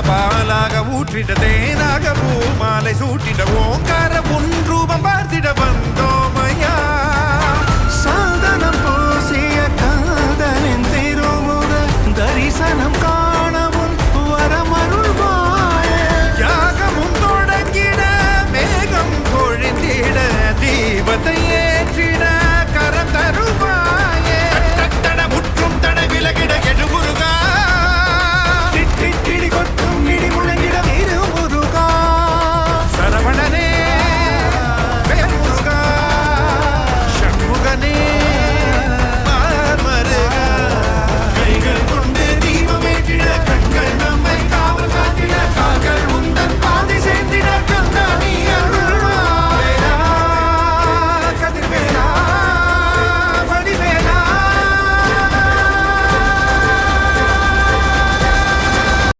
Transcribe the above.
பாலாக பாலாக ஊற்றிட தேனாக பூ மாலை சூட்டிட ஓங்கார உன் ரூபம் பார்த்திட வந்தோமையா. சாதனம் பூசிய காதலின் திருமுக தரிசனம் கா